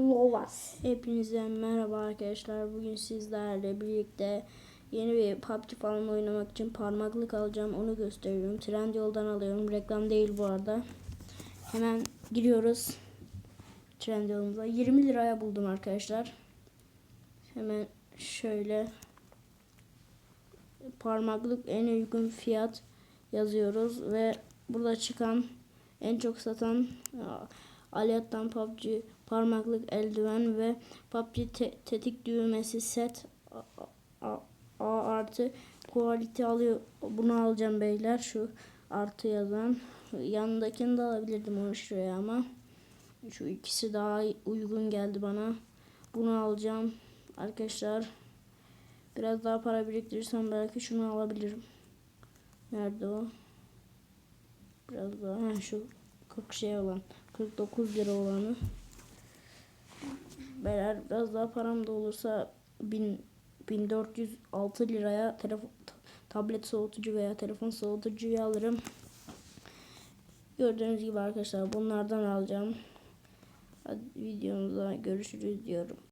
Lovas. Hepinize merhaba arkadaşlar. Bugün sizlerle birlikte yeni bir PUBG falan oynamak için parmaklık alacağım. Onu gösteriyorum. Trendyol'dan alıyorum. Reklam değil bu arada. Hemen giriyoruz. Trendyol'umuza. 20 liraya buldum arkadaşlar. Hemen şöyle parmaklık en uygun fiyat yazıyoruz ve burada çıkan en çok satan aa, Aliyat'tan PUBG parmaklık eldiven ve PUBG te- tetik düğmesi set A, A- A artı quality alıyor. Bunu alacağım beyler şu artı yazan. Yanındakini de alabilirdim onu şuraya ama şu ikisi daha uygun geldi bana. Bunu alacağım arkadaşlar. Biraz daha para biriktirirsem belki şunu alabilirim. Nerede o? Biraz daha. Ha, şu 40 şey olan. 49 lira olanı. Beyler biraz daha param da olursa 1000 1406 liraya telefon tablet soğutucu veya telefon soğutucuyu alırım. Gördüğünüz gibi arkadaşlar bunlardan alacağım. Hadi videomuza görüşürüz diyorum.